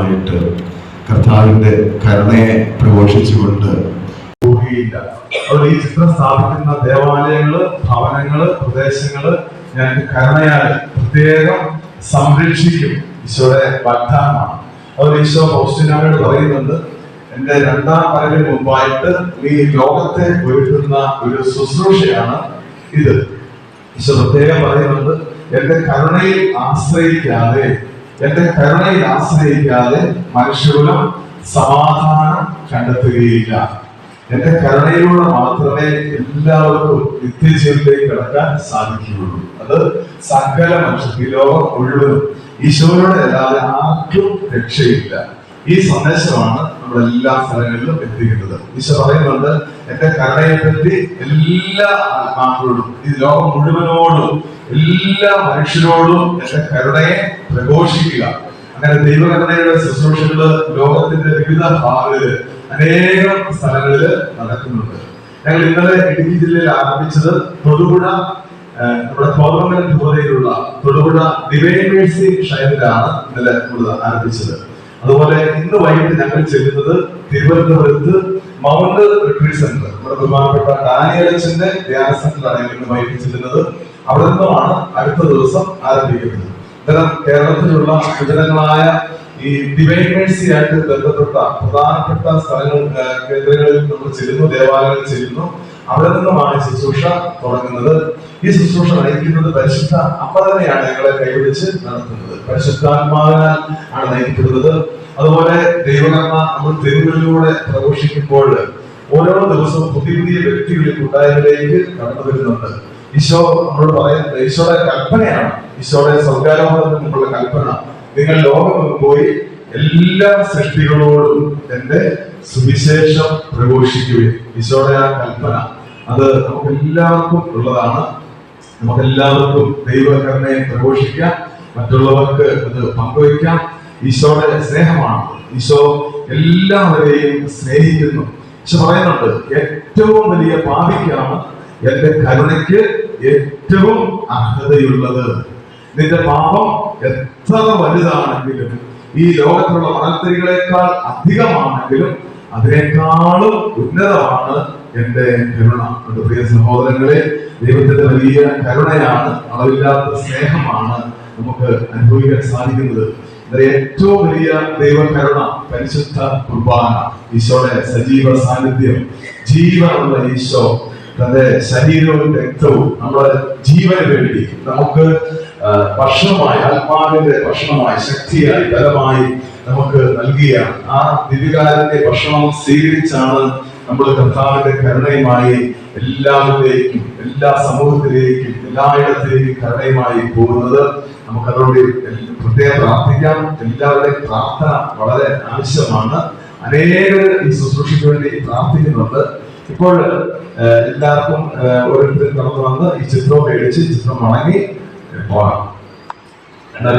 വർഷങ്ങളായിട്ട് കർത്താവിന്റെ കരുണയെ പ്രഘോഷിച്ചുകൊണ്ട് ഊഹിയില്ല. അവർ ഈ ചിത്രം സ്ഥാപിക്കുന്ന ദേവാലയങ്ങൾ ഭവനങ്ങൾ പ്രദേശങ്ങൾ ഞാൻ കരുണയാൽ പ്രത്യേകം സംരക്ഷിക്കും ഈശോയുടെ വാഗ്ദാനമാണ്. അവർ ഈശോ പൗസ്റ്റിനോട് പറയുന്നുണ്ട് എന്റെ രണ്ടാം വരവിന് മുമ്പായിട്ട് ഈ ലോകത്തെ ഒരുക്കുന്ന ഒരു ശുശ്രൂഷയാണ് ഇത്. ഈശോ പ്രത്യേകം പറയുന്നുണ്ട് എന്റെ കരുണയിൽ ആശ്രയിക്കാതെ എന്റെ കരുണയിൽ ആശ്രയിക്കാതെ മനുഷ്യകുലം സമാധാനം കണ്ടെത്തുകയില്ല. എന്റെ കരുണയിലൂടെ മാത്രമേ എല്ലാവർക്കും നിത്യജീവിതത്തിലേക്ക് കടക്കാൻ സാധിക്കുകയുള്ളൂ. അത് സകല മനുഷ്യർക്ക് ഈ ലോകം മുഴുവനും ഈശോയോടെ അല്ലാതെ ആർക്കും രക്ഷയില്ല. ഈ സന്ദേശമാണ് നമ്മൾ എല്ലാ സ്ഥലങ്ങളിലും എത്തിക്കുന്നത് ഈശോ പറയുന്നുണ്ട് എന്റെ കരുണയെപ്പറ്റി എല്ലാ ആത്മാക്കളോടും ഈ ലോകം മുഴുവനോടും എല്ലാ മനുഷ്യരോടും എന്റെ കരുണയെ പ്രഘോഷിക്കുക. അങ്ങനെ ദൈവകരുണയുടെ ശുശ്രൂഷകൾ ലോകത്തിന്റെ വിവിധ ഭാഗങ്ങളിൽ അനേകം സ്ഥലങ്ങളിൽ നടക്കുന്നുണ്ട്. ഞങ്ങൾ ഇന്നലെ ഇടുക്കി ജില്ലയിൽ ആരംഭിച്ചത് തൊടുപുഴ നമ്മുടെ കോതമംഗലം രൂപതയിലുള്ള തൊടുപുഴ ഡിവൈൻ മേഴ്സി ഷൈനിലാണ് ഇന്നലെ നമ്മൾ ആരംഭിച്ചത്. അതുപോലെ ഇന്ന് വൈകിട്ട് ഞങ്ങൾ ചെല്ലുന്നത് തിരുവനന്തപുരത്ത് മൗണ്ട് റിട്രീറ്റ് സെന്റർ നമ്മുടെ ബഹുമാനപ്പെട്ട ഡാനിയലച്ചന്റെ ധ്യാന സെന്ററാണ് ഞങ്ങൾ ഇന്ന് വൈകിട്ട് ചെല്ലുന്നത്. അവിടെ നിന്നുമാണ് അടുത്ത ദിവസം ആരംഭിക്കുന്നത്. ഇത്തരം കേരളത്തിലുള്ള വിജനങ്ങളായ ഈ ഡിവൈൻ മേഴ്സി ആയിട്ട് ബന്ധപ്പെട്ട പ്രധാനപ്പെട്ട സ്ഥലങ്ങൾ കേന്ദ്രങ്ങളിൽ നമ്മൾ ചെല്ലുന്നു ദേവാലയങ്ങളിൽ ചെല്ലുന്നു. അവിടെ നിന്നുമാണ് ശുശ്രൂഷ തുടങ്ങുന്നത്. ഈ ശുശ്രൂഷ നയിക്കുന്നത് പരിശുദ്ധ അമ്മ തന്നെയാണ് ഞങ്ങളെ കൈപിടിച്ച് നടത്തുന്നത്. പരിശുദ്ധാത്മാവിനാൽ ആണ് നയിക്കപ്പെടുന്നത്. അതുപോലെ ദൈവകർമ്മ നമ്മൾ തെരുവുകളിലൂടെ പ്രഘോഷിക്കുമ്പോൾ ഓരോ ദിവസവും പുതിയ പുതിയ വ്യക്തികളിൽ കൂട്ടായ്മയിലേക്ക് കടന്നു വരുന്നുണ്ട്. ഈശോ നമ്മളോട് പറയുന്നത് ഈശോയുടെ കൽപ്പനയാണ് ഈശോയുടെ സ്വർഗാരോഹണത്തിന് മുമ്പുള്ള കൽപ്പന. നിങ്ങൾ ലോകം പോയി എല്ലാ സൃഷ്ടികളോടും എന്റെ സുവിശേഷം പ്രഘോഷിക്കുകയും. ഈശോയുടെ ആ കൽപ്പന അത് നമുക്ക് എല്ലാവർക്കും ഉള്ളതാണ്. നമുക്കെല്ലാവർക്കും ദൈവകരണയെ പ്രഘോഷിക്കാം. മറ്റുള്ളവർക്ക് അത് പങ്കുവയ്ക്കാം. ഈശോയുടെ സ്നേഹമാണ്. ഈശോ എല്ലാവരെയും സ്നേഹിക്കുന്നു. ഈശോ പറയുന്നുണ്ട് ഏറ്റവും വലിയ പാപിക്കാണ് എന്റെ കരുണയ്ക്ക് ഏറ്റവും അർഹതയുള്ളത്. നിന്റെ പാപം എത്ര വലുതാണെങ്കിലും ഈ ലോകത്തിലുള്ള മണൽത്തരികളെക്കാൾ അധികമാണെങ്കിലും അതിനേക്കാളും ഉന്നതമാണ് എന്റെ കരുണ. എന്റെ പ്രിയ സഹോദരങ്ങളെ ദൈവത്തിന്റെ വലിയ കരുണയാണ് അളവില്ലാത്ത സ്നേഹമാണ് നമുക്ക് അനുഭവിക്കാൻ സാധിക്കുന്നത്. ഏറ്റവും വലിയ ദൈവകരുണ പരിശുദ്ധ കുർബാന ഈശോയുടെ സജീവ സാന്നിധ്യം. ജീവനുള്ള ഈശോ തന്റെ ശരീരവും രക്തവും നമ്മുടെ ജീവന് വേണ്ടി നമുക്ക് ഭക്ഷണമായി ആത്മാവിന്റെ ഭക്ഷണമായി ശക്തിയായി ബലമായി നമുക്ക് നൽകിയ ആ ദിവ്യകാലത്തെ ഭക്ഷണം സ്വീകരിച്ചാണ് നമ്മൾ കർത്താവിന്റെ കരുണയുമായി എല്ലാവരിലേക്കും എല്ലാ സമൂഹത്തിലേക്കും എല്ലായിടത്തിലേക്കും കരുണയുമായി പോകുന്നത്. നമുക്കതുകൊണ്ട് പ്രത്യേകം പ്രാർത്ഥിക്കാം. എല്ലാവരുടെയും പ്രാർത്ഥന വളരെ ആവശ്യമാണ്. അനേകർ ഈ ശുശ്രൂഷയ്ക്ക് വേണ്ടി പ്രാർത്ഥിക്കുന്നുണ്ട്. ഇപ്പോൾ എല്ലാവർക്കും ഓരോരുത്തരും കടന്നു വന്ന് ഈ ചിത്രം മേടിച്ച് ചിത്രം വണങ്ങി പോകാം. രണ്ടര